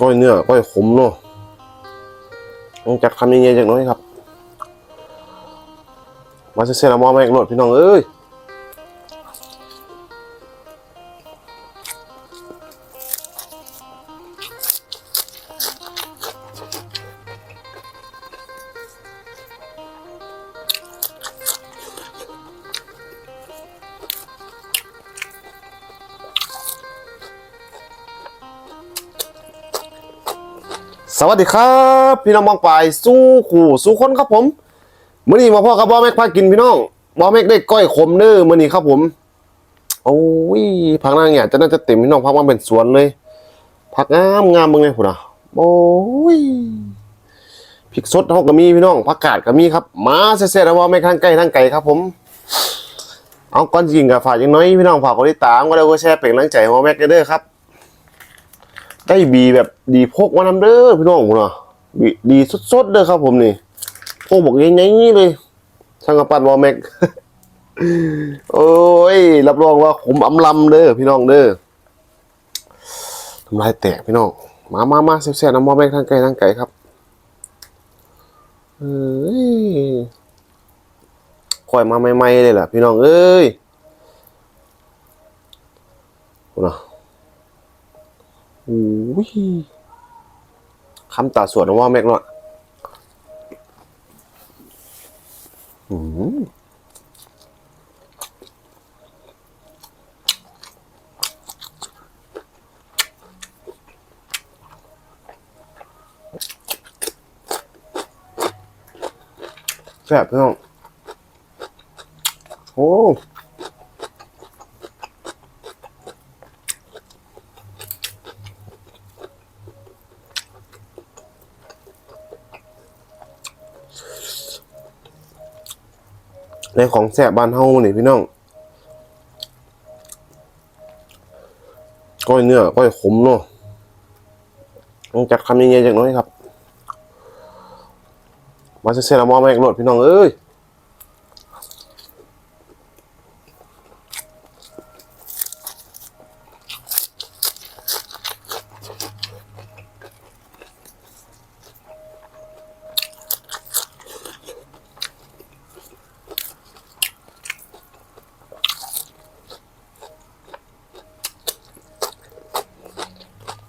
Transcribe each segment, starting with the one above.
ก้อยเนื้อก้อยขมเนาะต้องจัดคำยังไงจากน้อยครับ มาเสียๆละมอมาอีกโหลดพี่น้องเอ้ย สวัสดีครับ พี่น้องมองปลาสู้ขู่สู้คนครับผมมื่อนี้มาพ่อกับบอแม็กพากินพี่น้องบอแม็กได้ก้อยขมเด้อมื่อนี้ครับผมโอ้ยผักนางเนี่ยจะน่าจะเต็มพี่น้องพักมาเป็นสวนเลยผักงามงามมึงเลยพุ่นอะโอ้ยพริกสดเขาก็มีพี่น้องผักกาดก็มีครับ มาเสียๆแล้วบอแม็กทางไกล้ทางไกลครับผมเอาก่อนจริงกับฝากยังน้อยพี่น้องฝากกดติดตามก็ได้ก็แชร์เป็นกำลังใจบอแม็กเด้อครับ ได้บีแบบดีพกมานำเด้อพี่น้องผมเนาะบีดีสดๆเด้อครับผมนี่พวกบอกยังไงนี่เลยช่างกระปัดวอลแม็กโอ้ย รับรองว่าขมอำลำเด้อพี่น้องเด้อทำลายแตกพี่น้อง มามามาแซ่บๆน้ำวอแม็กทางไกลทางไกลครับเอ้ยคอยมาใหม่ๆเลยล่ะพี่น้องเอ้ยพุ่นเนาะ โอ้ยคำตาสวดนว่าแม็กเนาะอืมแซ่บเพี่องโอ้ ในของแสบบ้านเฮานี่พี่น้องก้อยเนื้อก้อยขมเนาะต้องจัดคำยังไงจากน้อยครับมาเสียๆละมอมาอีกโหลดพี่น้องเอ้ย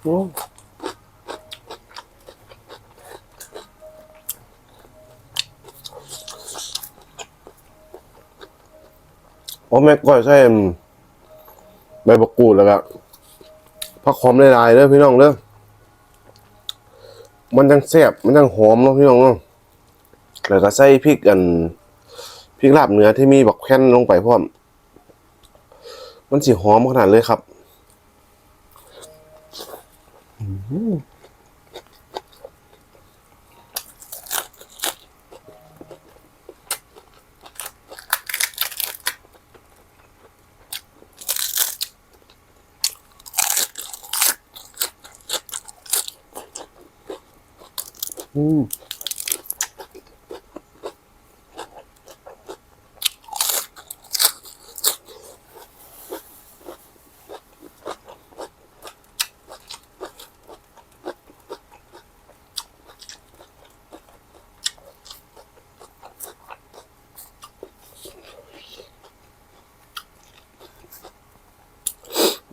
โอ้โอ้แม่ก้อยใส่ใบมะกรูดแล้วก็ผักหอมหลายๆเด้อพี่น้องเด้อมันจังแซ่บมันจังหอมเนาะพี่น้องเนาะแล้วก็ใส่พริกอันพริกลาบเนื้อที่มีบักแค่นลงไปพร้อม มันสิหอมขนาดเลยครับ อืม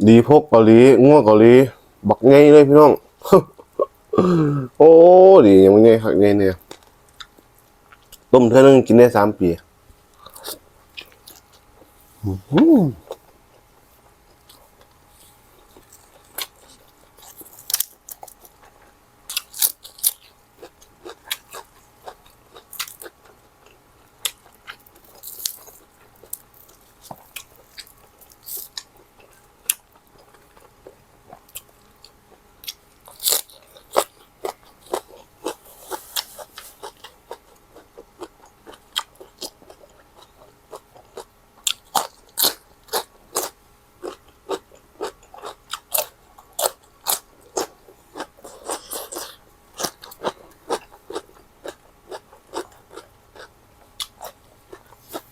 ดีพกเกาหลีง่วงเกาหลีบักไงเลยพี่น้อง โอ้ดียังไงหักไงเนี่ยต้มเท่านึงกินได้สามปีอืม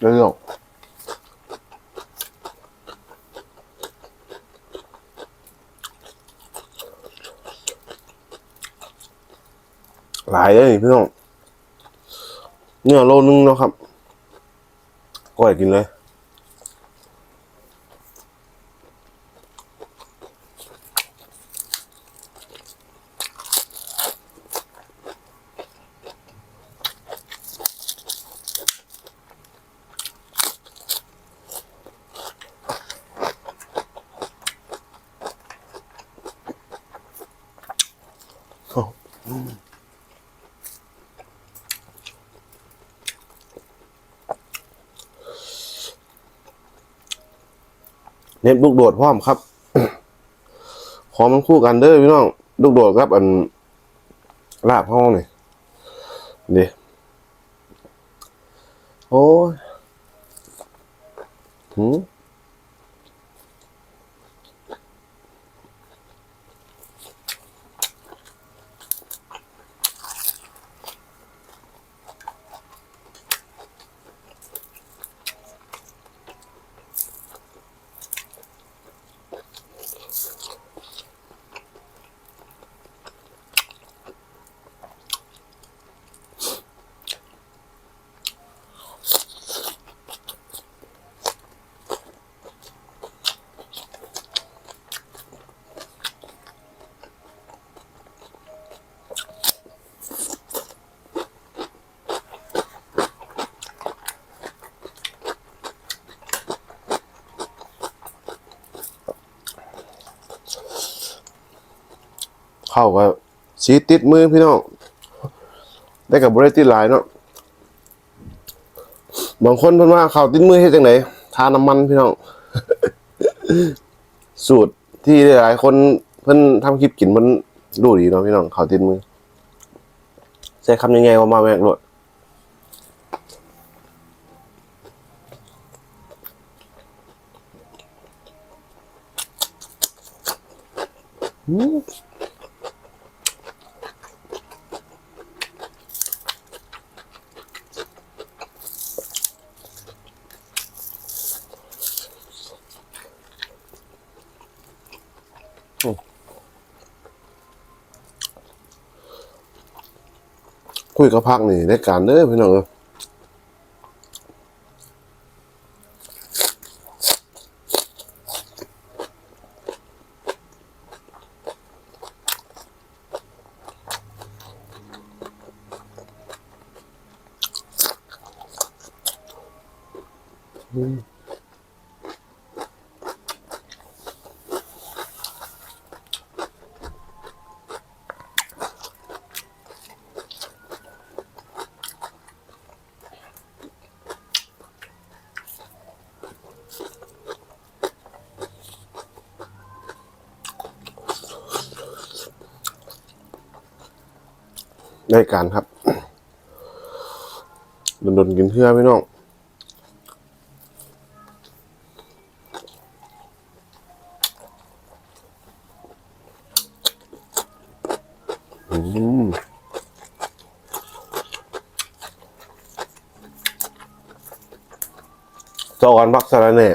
เรื่อง หลายเลยพี่น้อง เนี่ยโลนึงแล้วครับก็อยกินเลย เน็ตลูกโดดพร้อมครับ ขอมันคู่กันเด้อพี่น้อง ลูกโดดครับ อันลาบห้องนี่เดี๋ยโอ้หืม เข้าก็สีติดมือพี่น้องได้กับบริติดหลายเนาะบางคนเพิ่นว่าเข้าติดมือเฮ็ดจังไดทาน้ำมันพี่น้องสูตรที่หลายคนเพิ่นทำคลิปกินมันรู้ดีเนาะพี่น้องเข้าติดมือใช้คำยังไงว่ามาแม่งโลดอืม คุยกับพักนี่ได้การเด้อพี่น้องเอ้ย ได้การครับดนๆกินเพื่อพี่น้องอืมจอนพักสารเน่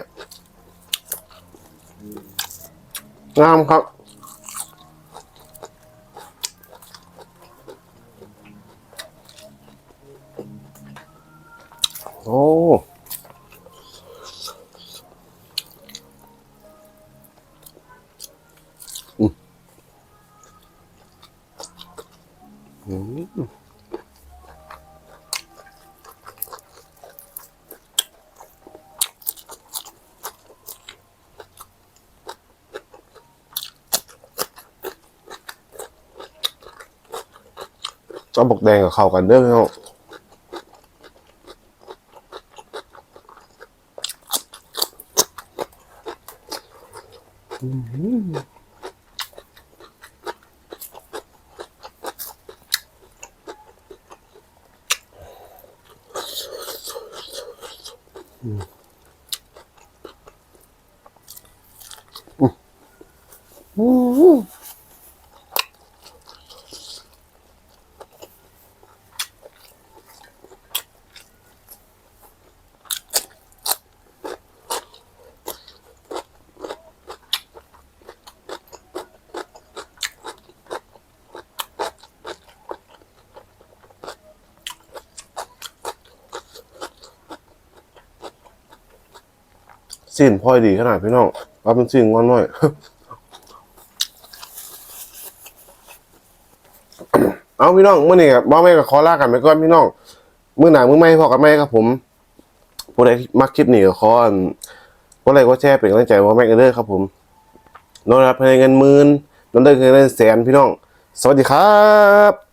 งามครับ จ้าบกแดงกับเข้ากันเด้อพี่น้อ 嗯。 สิ้นพลอยดีขนาดพี่น้องว่าเป็นสิ้นงอนหน้อยเอาพี่น้องเมื่อนี้ครับบ่แม่ก็ขอลากันไปก่อนพี่น้องเมื้อหน้ามื้อใหม่พอกันไหมครับผมผู้ใดมักคลิปนี้ก็ขออันกดไลค์กดแชร์เป็นกำลังใจว่าแม่กันเด้อครับผมนอนรับภายในเงินหมื่นนอนได้เงินแสนพี่น้อง สวัสดีครับ